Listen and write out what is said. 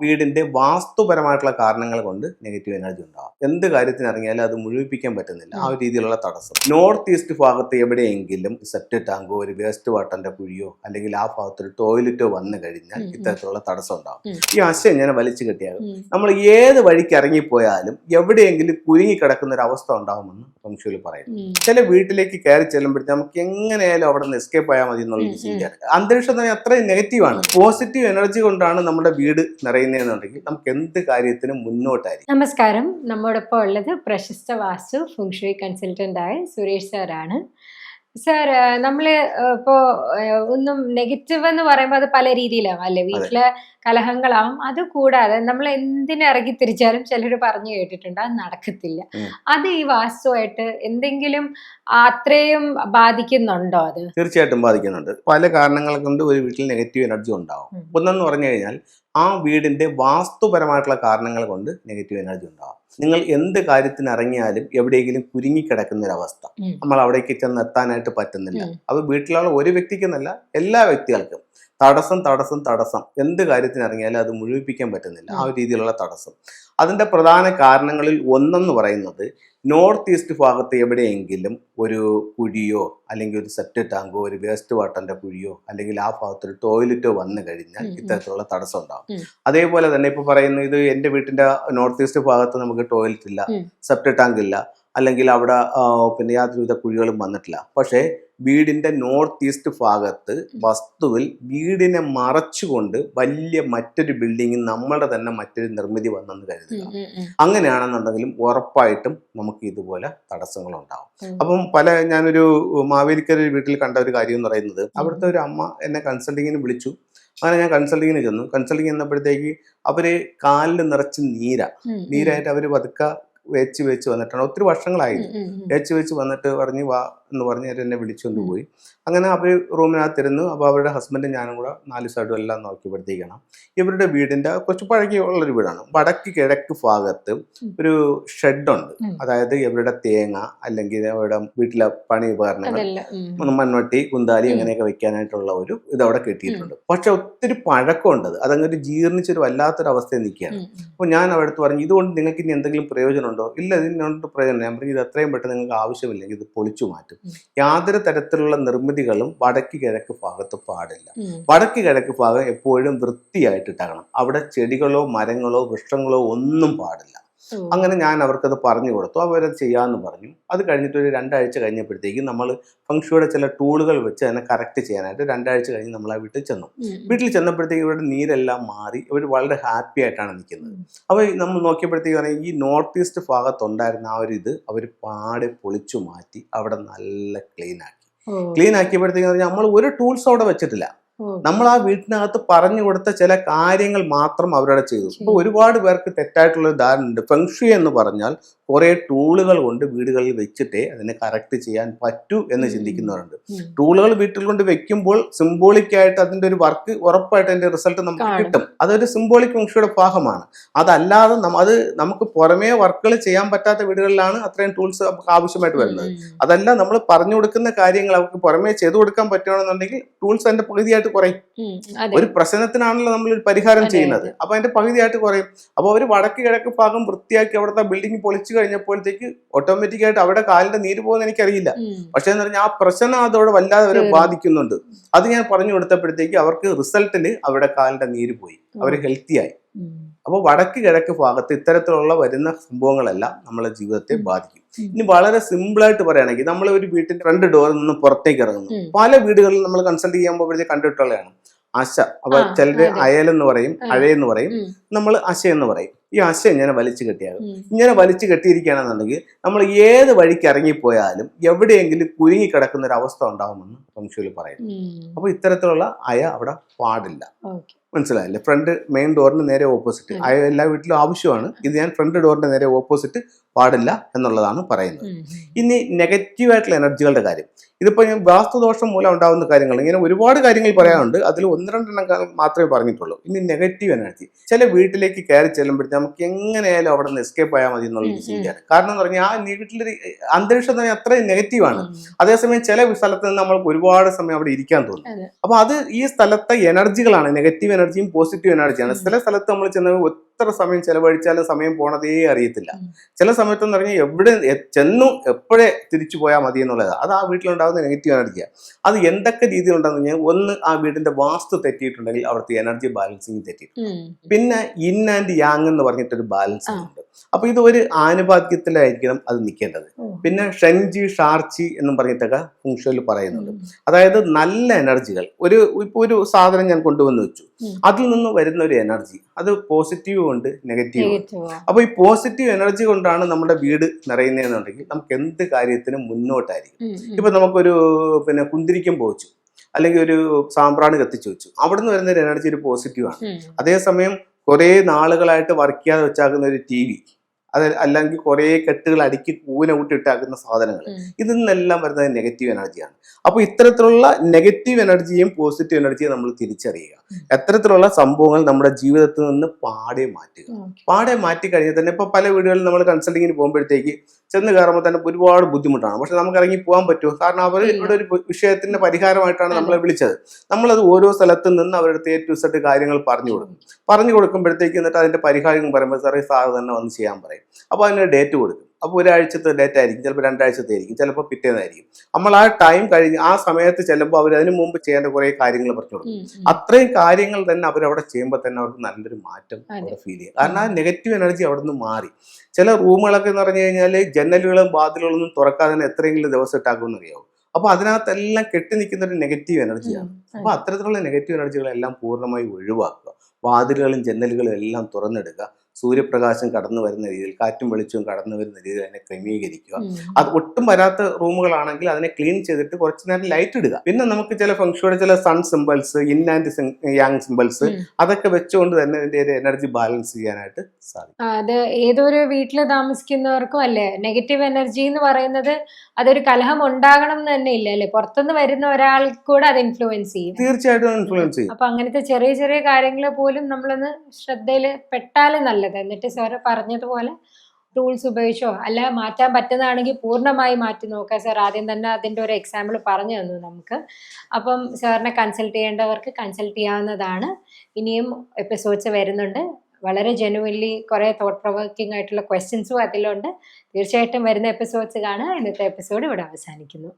വീടിന്റെ വാസ്തുപരമായിട്ടുള്ള കാരണങ്ങൾ കൊണ്ട് നെഗറ്റീവ് എനർജി ഉണ്ടാവും. എന്ത് കാര്യത്തിന് ഇറങ്ങിയാലും അത് മുഴുവിപ്പിക്കാൻ പറ്റുന്നില്ല. ആ ഒരു രീതിയിലുള്ള തടസ്സം. നോർത്ത് ഈസ്റ്റ് ഭാഗത്ത് എവിടെയെങ്കിലും സെപ്റ്റ് ടാങ്കോ ഒരു വേസ്റ്റ് വാട്ടറിന്റെ കുഴിയോ അല്ലെങ്കിൽ ആ ഭാഗത്ത് ഒരു ടോയ്ലറ്റോ വന്നു കഴിഞ്ഞാൽ. ഇത്തരത്തിലുള്ള തടസ്സം ഉണ്ടാവും. ഈ ആശയം ഇങ്ങനെ വലിച്ചു കെട്ടിയാകും നമ്മൾ ഏത് വഴിക്ക് ഇറങ്ങിപ്പോയാലും എവിടെയെങ്കിലും കുരുങ്ങി കിടക്കുന്ന ഒരു അവസ്ഥ ഉണ്ടാവുമെന്ന് ഫംഗ്ഷനിൽ പറയുന്നു. ചില വീട്ടിലേക്ക് കയറി ചെല്ലുമ്പോഴത്തേക്ക് നമുക്ക് എങ്ങനെയായാലും അവിടെ നിന്ന് എസ്കേപ്പ് ആയാൽ മതി എന്നുള്ള. ചിന്തയാണ് അന്തരീക്ഷം തന്നെ അത്രയും നെഗറ്റീവാണ് പോസിറ്റീവ് എനർജി കൊണ്ടാണ് നമ്മുടെ വീട് നിറയുന്നതെന്നുണ്ടെങ്കിൽ നമുക്ക് എന്ത് കാര്യത്തിനും മുന്നോട്ടായിരിക്കും. നമസ്കാരം. നമ്മോടൊപ്പം ഉള്ളത് പ്രശസ്ത വാസ്തു ഫുങ്ഷുയി കൺസൾട്ടന്റ് ആയ സുരേഷ് സാറാണ്. സാർ നമ്മൾ ഇപ്പോൾ ഒന്നും നെഗറ്റീവ് എന്ന് പറയുമ്പോൾ അത് പല രീതിയിലാവും അല്ലെ? വീട്ടിലെ കലഹങ്ങളാവും. അത് കൂടാതെ നമ്മൾ എന്തിനിറങ്ങി തിരിച്ചാലും ചിലർ പറഞ്ഞു കേട്ടിട്ടുണ്ട് അത് നടക്കത്തില്ല. അത് ഈ വാസ്തുവായിട്ട് എന്തെങ്കിലും അത്രയും ബാധിക്കുന്നുണ്ടോ അത്? തീർച്ചയായിട്ടും ബാധിക്കുന്നുണ്ട്. പല കാരണങ്ങൾ കൊണ്ട് ഒരു വീട്ടിൽ നെഗറ്റീവ് എനർജി ഉണ്ടാവും. ഒന്നെന്ന് പറഞ്ഞു കഴിഞ്ഞാൽ ആ വീടിന്റെ വാസ്തുപരമായിട്ടുള്ള കാരണങ്ങൾ കൊണ്ട് നെഗറ്റീവ് എനർജി ഉണ്ടാവും. നിങ്ങൾ എന്ത് കാര്യത്തിന് ഇറങ്ങിയാലും എവിടെയെങ്കിലും കുരുങ്ങിക്കിടക്കുന്ന ഒരു അവസ്ഥ ഉം. നമ്മൾ അവിടേക്ക് ചെന്ന് എത്താനായിട്ട് പറ്റുന്നില്ല അത് വീട്ടിലുള്ള ഒരു വ്യക്തിക്കെന്നല്ല എല്ലാ വ്യക്തികൾക്കും. തടസ്സം തടസ്സം തടസ്സം. എന്ത് കാര്യത്തിന് ഇറങ്ങിയാലും അത് മുഴുവിപ്പിക്കാൻ പറ്റുന്നില്ല. ആ ഒരു രീതിയിലുള്ള തടസ്സം. അതിന്റെ പ്രധാന കാരണങ്ങളിൽ ഒന്നെന്ന് പറയുന്നത് നോർത്ത് ഈസ്റ്റ് ഭാഗത്ത് എവിടെയെങ്കിലും ഒരു കുഴിയോ അല്ലെങ്കിൽ ഒരു സെപ്റ്റ് ടാങ്കോ ഒരു വേസ്റ്റ് വാട്ടറിന്റെ കുഴിയോ അല്ലെങ്കിൽ ആ ഭാഗത്ത് ഒരു ടോയ്ലറ്റോ വന്നു കഴിഞ്ഞാൽ. ഇത്തരത്തിലുള്ള തടസ്സം ഉണ്ടാവും. അതേപോലെ തന്നെ ഇപ്പൊ പറയുന്നത് ഇത് എന്റെ വീട്ടിന്റെ നോർത്ത് ഈസ്റ്റ് ഭാഗത്ത് നമുക്ക് ടോയ്ലറ്റ് ഇല്ല സെപ്റ്റ് ടാങ്ക് ഇല്ല അല്ലെങ്കിൽ അവിടെ പിന്നെ യാതൊരുവിധ കുഴികളും വന്നിട്ടില്ല. പക്ഷേ വീടിന്റെ നോർത്ത് ഈസ്റ്റ് ഭാഗത്ത് വസ്തുവിൽ വീടിനെ മറച്ചുകൊണ്ട് വലിയ മറ്റൊരു ബിൽഡിംഗ് നമ്മുടെ തന്നെ മറ്റൊരു നിർമ്മിതി വന്നെന്ന് കരുതുക. അങ്ങനെയാണെന്നുണ്ടെങ്കിലും ഉറപ്പായിട്ടും നമുക്ക് ഇതുപോലെ തടസ്സങ്ങൾ ഉണ്ടാവും. അപ്പം പല ഞാനൊരു മാവേലിക്കര വീട്ടിൽ കണ്ട ഒരു കാര്യം എന്ന് പറയുന്നത് അവിടുത്തെ ഒരു അമ്മ എന്നെ കൺസൾട്ടിങ്ങിന് വിളിച്ചു അങ്ങനെ ഞാൻ കൺസൾട്ടിങ്ങിന് ചെന്നു കൺസൾട്ടിങ് ചെന്നപ്പോഴത്തേക്ക് അവർ കാലിൽ നിറച്ച് നീര. നീരായിട്ട് അവർ പതുക്കെ വെച്ച് വെച്ച് വന്നിട്ടാണ് ഒത്തിരി വർഷങ്ങളായി. വെച്ച് വെച്ച് വന്നിട്ട് പറഞ്ഞ് വാ എന്ന് പറഞ്ഞ് എന്നെ വിളിച്ചുകൊണ്ട് പോയി. അങ്ങനെ അവർ റൂമിനകത്തിരുന്നു. അപ്പോൾ അവരുടെ ഹസ്ബൻഡും ഞാനും കൂടെ നാല് സൈഡും എല്ലാം നോക്കിയപ്പോഴത്തേക്കാണ് ഇവരുടെ വീടിന്റെ കുറച്ച് പഴകിയുള്ളൊരു വീടാണ്. വടക്ക് കിഴക്ക് ഭാഗത്ത് ഒരു ഷെഡുണ്ട് അതായത് ഇവരുടെ തേങ്ങ അല്ലെങ്കിൽ അവരുടെ വീട്ടിലെ പണി ഉപകരണങ്ങൾ. മൺവട്ടി കുന്താലി. അങ്ങനെയൊക്കെ വെക്കാനായിട്ടുള്ള ഒരു ഇത് അവിടെ കെട്ടിയിട്ടുണ്ട്. പക്ഷെ ഒത്തിരി പഴക്കമുണ്ട് അതങ്ങനെ ജീർണിച്ചൊരു വല്ലാത്തൊരു അവസ്ഥയിൽ നിൽക്കുകയാണ്. അപ്പോൾ ഞാൻ അവിടുത്തെ പറഞ്ഞു ഇതുകൊണ്ട് നിങ്ങൾക്ക് ഇനി എന്തെങ്കിലും പ്രയോജനമുണ്ടോ? ഇല്ല ഇതിനുണ്ട് പ്രയോജനം ഞാൻ പറഞ്ഞു ഇത് എത്രയും പെട്ടെന്ന് നിങ്ങൾക്ക് ആവശ്യമില്ലെങ്കിൽ ഇത് പൊളിച്ചു മാറ്റും. യാതൊരു തരത്തിലുള്ള നിർമ്മിതികളും വടക്ക് കിഴക്ക് ഭാഗത്ത് പാടില്ല. വടക്ക് കിഴക്ക് ഭാഗം എപ്പോഴും വൃത്തിയായിട്ട് ഇട്ടാകണം അവിടെ ചെടികളോ മരങ്ങളോ വൃക്ഷങ്ങളോ ഒന്നും പാടില്ല. അങ്ങനെ ഞാൻ അവർക്കത് പറഞ്ഞു കൊടുത്തു. അവരത് ചെയ്യാമെന്ന് പറഞ്ഞു. അത് കഴിഞ്ഞിട്ട് ഒരു രണ്ടാഴ്ച കഴിഞ്ഞപ്പോഴത്തേക്കും നമ്മൾ ഫംഗ്ഷയുടെ ചില ടൂളുകൾ വെച്ച് അതിനെ കറക്റ്റ് ചെയ്യാനായിട്ട് രണ്ടാഴ്ച കഴിഞ്ഞ് നമ്മൾ ആ വീട്ടിൽ ചെന്നു. വീട്ടിൽ ചെന്നപ്പോഴത്തേക്കും ഇവരുടെ നീരെല്ലാം മാറി. ഇവർ വളരെ ഹാപ്പി ആയിട്ടാണ് നിൽക്കുന്നത്. അപ്പോൾ നമ്മൾ നോക്കിയപ്പോഴത്തേക്കും ഈ നോർത്ത് ഈസ്റ്റ് ഭാഗത്തുണ്ടായിരുന്ന ആ ഒരു ഇത് അവർ പാടെ പൊളിച്ചു മാറ്റി അവിടെ നല്ല ക്ലീൻ ആക്കി. ക്ലീൻ ആക്കിയപ്പോഴത്തേക്കും പറഞ്ഞാൽ നമ്മൾ ഒരു ടൂൾസ് അവിടെ വെച്ചിട്ടില്ല. നമ്മൾ ആ വീട്ടിനകത്ത് പറഞ്ഞു കൊടുത്ത ചില കാര്യങ്ങൾ മാത്രം അവരവിടെ ചെയ്തു. ഇപ്പൊ ഒരുപാട് പേർക്ക് തെറ്റായിട്ടുള്ള ധാരണ ഉണ്ട് ഫെങ്ഷി എന്ന് പറഞ്ഞാൽ കുറെ ടൂളുകൾ കൊണ്ട് വീടുകളിൽ വെച്ചിട്ടേ അതിനെ കറക്റ്റ് ചെയ്യാൻ പറ്റൂ എന്ന്. ചിന്തിക്കുന്നവരുണ്ട്. ടൂളുകൾ വീട്ടിൽ കൊണ്ട് വെക്കുമ്പോൾ സിംബോളിക് ആയിട്ട് അതിന്റെ ഒരു വർക്ക് ഉറപ്പായിട്ട് അതിന്റെ റിസൾട്ട് നമുക്ക് കിട്ടും. അതൊരു സിംബോളിക് ഫംഗ്ഷയുടെ ഭാഗമാണ്. അതല്ലാതെ അത് നമുക്ക് പുറമേ വർക്കുകൾ ചെയ്യാൻ പറ്റാത്ത വീടുകളിലാണ് അത്രയും ടൂൾസ് നമുക്ക് ആവശ്യമായിട്ട് വരുന്നത്. അതല്ല നമ്മൾ പറഞ്ഞു കൊടുക്കുന്ന കാര്യങ്ങൾ അവർക്ക് പുറമേ ചെയ്തു കൊടുക്കാൻ പറ്റുകയാണെന്നുണ്ടെങ്കിൽ ടൂൾസ് അതിന്റെ പകുതിയായിട്ട് കുറയും. ഒരു പ്രശ്നത്തിനാണല്ലോ നമ്മൾ ഒരു പരിഹാരം ചെയ്യുന്നത്. അപ്പൊ അതിന്റെ പകുതിയായിട്ട് കുറയും. അപ്പൊ അവർ വടക്ക് കിഴക്ക് ഭാഗം വൃത്തിയാക്കി അവിടുത്തെ ബിൽഡിംഗ് പൊളിച്ചു കഴിഞ്ഞപ്പോഴത്തേക്ക് ഓട്ടോമാറ്റിക് ആയിട്ട് അവിടെ കാലിന്റെ നീര് പോകുന്ന എനിക്കറിയില്ല. പക്ഷെ എന്ന് പറഞ്ഞാൽ ആ പ്രശ്നം അതോടെ വല്ലാതെ അവരെ ബാധിക്കുന്നുണ്ട്. അത് ഞാൻ പറഞ്ഞു കൊടുത്തപ്പോഴത്തേക്ക് അവർക്ക് റിസൾട്ടിൽ അവരുടെ കാലിന്റെ നീര് പോയി. അവർ ഹെൽത്തി ആയി. ഉം. അപ്പോൾ വടക്ക് കിഴക്ക് ഭാഗത്ത് ഇത്തരത്തിലുള്ള വരുന്ന സംഭവങ്ങളെല്ലാം നമ്മളെ ജീവിതത്തെ ബാധിക്കും. ഇനി വളരെ സിമ്പിളായിട്ട് പറയുകയാണെങ്കിൽ നമ്മൾ ഒരു വീട്ടിൽ രണ്ട് ഡോറിൽ നിന്ന് പുറത്തേക്ക് ഇറങ്ങുന്നു. പല വീടുകളിൽ നമ്മൾ കൺസൾട്ട് ചെയ്യാൻ പോകുമ്പോഴത്തേക്ക് കണ്ടിട്ടുള്ളതാണ്. അശ അപ്പൊ ചിലര്. അയലെന്ന് പറയും. അഴയെന്ന് പറയും. നമ്മൾ അശ എന്ന് പറയും. ഈ അശ ഇങ്ങനെ വലിച്ചു കെട്ടിയാകും ഇങ്ങനെ വലിച്ചു കെട്ടിയിരിക്കുകയാണെന്നുണ്ടെങ്കിൽ നമ്മൾ ഏത് വഴിക്ക് ഇറങ്ങിപ്പോയാലും എവിടെയെങ്കിലും കുരുങ്ങി കിടക്കുന്ന ഒരു അവസ്ഥ ഉണ്ടാവുമെന്ന് ഫംഗ്ഷനിൽ പറയുന്നു. അപ്പൊ ഇത്തരത്തിലുള്ള അയ അവിടെ പാടില്ല. ഓക്കെ. മനസ്സിലായില്ലേ? ഫ്രണ്ട് മെയിൻ ഡോറിന് നേരെ ഓപ്പോസിറ്റ്. എല്ലാ വീട്ടിലും ആവശ്യമാണ്. ഇത് ഞാൻ ഫ്രണ്ട് ഡോറിന്റെ നേരെ ഓപ്പോസിറ്റ് പാടില്ല എന്നുള്ളതാണ് പറയുന്നത്. ഇനി നെഗറ്റീവായിട്ടുള്ള എനർജികളുടെ കാര്യം. ഇതിപ്പോൾ ഞാൻ വാസ്തുദോഷം മൂലം ഉണ്ടാകുന്ന കാര്യങ്ങൾ ഇങ്ങനെ ഒരുപാട് കാര്യങ്ങൾ പറയാനുണ്ട്. അതിൽ ഒന്ന് രണ്ടെണ്ണം മാത്രമേ പറഞ്ഞിട്ടുള്ളൂ. ഇനി നെഗറ്റീവ് എനർജി ചില വീട്ടിലേക്ക് കയറി ചെല്ലുമ്പോഴത്തേക്ക് നമുക്ക് എങ്ങനെയായാലും അവിടെ നിന്ന് എസ്കേപ്പ് ആയാൽ മതി എന്നുള്ള. ചിന്തയാണ്. കാരണം എന്ന് പറഞ്ഞാൽ ആ വീട്ടിലൊരു അന്തരീക്ഷം തന്നെ അത്രയും നെഗറ്റീവാണ്. അതേസമയം ചില സ്ഥലത്ത് നിന്ന് നമ്മൾക്ക് ഒരുപാട് സമയം അവിടെ ഇരിക്കാൻ തോന്നും. അപ്പൊ അത് ഈ സ്ഥലത്തെ എനർജികളാണ്. നെഗറ്റീവ് എനർജിയും പോസിറ്റീവ് എനർജിയാണ്. ചില സ്ഥലത്ത് നമ്മൾ ചെന്ന് എത്ര സമയം ചെലവഴിച്ചാലും സമയം പോണതേ അറിയത്തില്ല. ചില സമയത്ത് എന്ന് പറഞ്ഞാൽ എവിടെ ചെന്നു എപ്പോഴേ തിരിച്ചു പോയാൽ മതി എന്നുള്ളത്. അത് ആ വീട്ടിലുണ്ടാകുന്ന നെഗറ്റീവ് എനർജിയാണ് അത് എന്തൊക്കെ രീതിയിലുണ്ടെന്ന് കഴിഞ്ഞാൽ ഒന്ന് ആ വീടിന്റെ വാസ്തു തെറ്റിയിട്ടുണ്ടെങ്കിൽ അവിടുത്തെ എനർജി ബാലൻസിങ് തെറ്റിയിട്ടുണ്ട്. പിന്നെ ഇൻ ആൻഡ് യാങ് എന്ന് പറഞ്ഞിട്ടൊരു ബാലൻസ്. ഉണ്ട്. അപ്പൊ ഇത് ഒരു ആനുപാതികത്തിലായിരിക്കണം അത് നിൽക്കേണ്ടത്. പിന്നെ ഷെൻജി ഷാർച്ചി എന്നും പറഞ്ഞിട്ടൊക്കെ ഫുങ്ഷനിൽ പറയുന്നുണ്ട്. അതായത് നല്ല എനർജികൾ. ഒരു ഇപ്പൊ ഒരു സാധനം ഞാൻ കൊണ്ടുവന്ന് വെച്ചു. അതിൽ നിന്ന് വരുന്ന ഒരു എനർജി. അത് പോസിറ്റീവ് ഉണ്ട് നെഗറ്റീവ് ഉണ്ട്. അപ്പൊ ഈ പോസിറ്റീവ് എനർജി കൊണ്ടാണ് നമ്മുടെ വീട് നിറയുന്നതെന്നുണ്ടെങ്കിൽ നമുക്ക് എന്ത് കാര്യത്തിനും മുന്നോട്ടായിരിക്കും. ഇപ്പൊ നമുക്കൊരു പിന്നെ കുന്തിരിക്കം പോച്ചു അല്ലെങ്കിൽ ഒരു സാമ്പ്രാണി കത്തിച്ചു വെച്ചു. അവിടെ നിന്ന് വരുന്ന ഒരു എനർജി ഒരു പോസിറ്റീവ് ആണ് അതേസമയം കുറേ നാളുകളായിട്ട് വർക്ക് ചെയ്യാതെ വെച്ചാക്കുന്ന ഒരു ടി വി അത് അല്ലെങ്കിൽ കുറേ കെട്ടുകൾ അടുക്കി കൂന കൂട്ടിയിട്ടാക്കുന്ന സാധനങ്ങൾ. ഇതിൽ നിന്നെല്ലാം വരുന്നത് നെഗറ്റീവ് എനർജിയാണ് അപ്പോൾ ഇത്തരത്തിലുള്ള നെഗറ്റീവ് എനർജിയും പോസിറ്റീവ് എനർജിയും നമ്മൾ തിരിച്ചറിയുക. എത്തരത്തിലുള്ള സംഭവങ്ങൾ നമ്മുടെ ജീവിതത്തിൽ നിന്ന് പാടെ മാറ്റുക. പാടെ മാറ്റി കഴിഞ്ഞാൽ തന്നെ ഇപ്പോൾ പല വീടുകളിൽ നമ്മൾ കൺസൾട്ടിങ്ങിന് പോകുമ്പോഴത്തേക്ക് ചെന്ന് കയറുമ്പോൾ തന്നെ ഒരുപാട് ബുദ്ധിമുട്ടാണ്. പക്ഷെ നമുക്ക് ഇറങ്ങി പോകാൻ പറ്റുമോ? കാരണം അവർ. ഇവിടെ ഒരു വിഷയത്തിന്റെ പരിഹാരമായിട്ടാണ് നമ്മളെ വിളിച്ചത്. നമ്മളത് ഓരോ സ്ഥലത്ത് നിന്ന് അവരുടെ എ ടു സെറ്റ് കാര്യങ്ങൾ പറഞ്ഞു കൊടുക്കും. പറഞ്ഞു കൊടുക്കുമ്പോഴത്തേക്ക് എന്നിട്ട് അതിന്റെ പരിഹാരം പറയുമ്പോൾ സാറേ സാർ തന്നെ വന്ന് ചെയ്യാൻ പറയും. അപ്പോൾ അതിന് ഡേറ്റ് കൊടുക്കും. അപ്പോൾ ഒരാഴ്ചത്തെ ഡേറ്റ് ആയിരിക്കും. ചിലപ്പോൾ രണ്ടാഴ്ചത്തെ ആയിരിക്കും. ചിലപ്പോൾ പിറ്റേന്നായിരിക്കും. നമ്മൾ ആ ടൈം കഴിഞ്ഞ് ആ സമയത്ത് ചെല്ലുമ്പോൾ അവർ അതിന് മുമ്പ് ചെയ്യേണ്ട കുറേ കാര്യങ്ങൾ പറഞ്ഞു കൊടുക്കും. അത്രയും കാര്യങ്ങൾ തന്നെ അവരവിടെ ചെയ്യുമ്പോൾ തന്നെ അവർക്ക് നല്ലൊരു മാറ്റം. അവിടെ ഫീൽ ചെയ്യും കാരണം ആ നെഗറ്റീവ് എനർജി അവിടെ നിന്ന് മാറി. ചില റൂമുകളൊക്കെ എന്ന് പറഞ്ഞു കഴിഞ്ഞാൽ ജനലുകളും വാതിലുകളൊന്നും തുറക്കാതെ തന്നെ എത്രയെങ്കിലും ദിവസം ഇട്ടാക്കുമെന്ന് അറിയാവും? അപ്പൊ അതിനകത്തെല്ലാം കെട്ടി നിൽക്കുന്ന ഒരു നെഗറ്റീവ് എനർജിയാണ് അപ്പൊ അത്തരത്തിലുള്ള നെഗറ്റീവ് എനർജികളെല്ലാം പൂർണമായി ഒഴിവാക്കുക. വാതിലുകളും ജനലുകളും എല്ലാം തുറന്നെടുക്കുക. സൂര്യപ്രകാശം കടന്നു വരുന്ന രീതിയിൽ കാറ്റും വെളിച്ചവും കടന്നു വരുന്ന രീതിയിൽ അതിനെ ക്രമീകരിക്കുക. അത് ഒട്ടും വരാത്ത റൂമുകളാണെങ്കിൽ അതിനെ ക്ലീൻ ചെയ്തിട്ട് കുറച്ച് നേരം ലൈറ്റ് ഇടുക. പിന്നെ നമുക്ക് ചില ഫംഗ്ഷയുടെ ചില sun symbols yin and yang symbols അതൊക്കെ വെച്ചുകൊണ്ട് തന്നെ ഇതിന്റെ ഒരു എനർജി ബാലൻസ് ചെയ്യാനായിട്ട് സാധിക്കും. അത് ഏതൊരു വീട്ടിൽ താമസിക്കുന്നവർക്കും അല്ലേ നെഗറ്റീവ് എനർജി എന്ന് പറയുന്നത് അതൊരു കലഹം ഉണ്ടാകണം എന്ന് തന്നെ ഇല്ല അല്ലേ? പുറത്തുനിന്ന് വരുന്ന ഒരാൾ കൂടെ അത് ഇൻഫ്ലുവൻസ് ചെയ്യും. തീർച്ചയായിട്ടും ഇൻഫ്ലുവൻസ് ചെയ്യും. അപ്പൊ അങ്ങനത്തെ ചെറിയ ചെറിയ കാര്യങ്ങൾ പോലും നമ്മളൊന്ന് ശ്രദ്ധയിൽ പെട്ടാലും നല്ലത്. എന്നിട്ട് സാറ് പറഞ്ഞതുപോലെ ടൂൾസ് ഉപയോഗിച്ചോ? അല്ല മാറ്റാൻ പറ്റുന്നതാണെങ്കിൽ പൂർണമായി മാറ്റി നോക്കാം സാർ ആദ്യം തന്നെ അതിന്റെ ഒരു എക്സാമ്പിൾ പറഞ്ഞു തന്നു നമുക്ക്. അപ്പം സാറിനെ കൺസൾട്ട് ചെയ്യേണ്ടവർക്ക് കൺസൾട്ട് ചെയ്യാവുന്നതാണ്. ഇനിയും എപ്പിസോഡ്സ് വരുന്നുണ്ട്. വളരെ ജെനുവൻലി കുറേ തോട്ട് പ്രൊവോക്കിംഗ് ആയിട്ടുള്ള ക്വസ്റ്റ്യൻസും അതിലുണ്ട്. തീർച്ചയായിട്ടും വരുന്ന എപ്പിസോഡ്സ് കാണുക. ഇന്നത്തെ എപ്പിസോഡ് ഇവിടെ അവസാനിക്കുന്നു.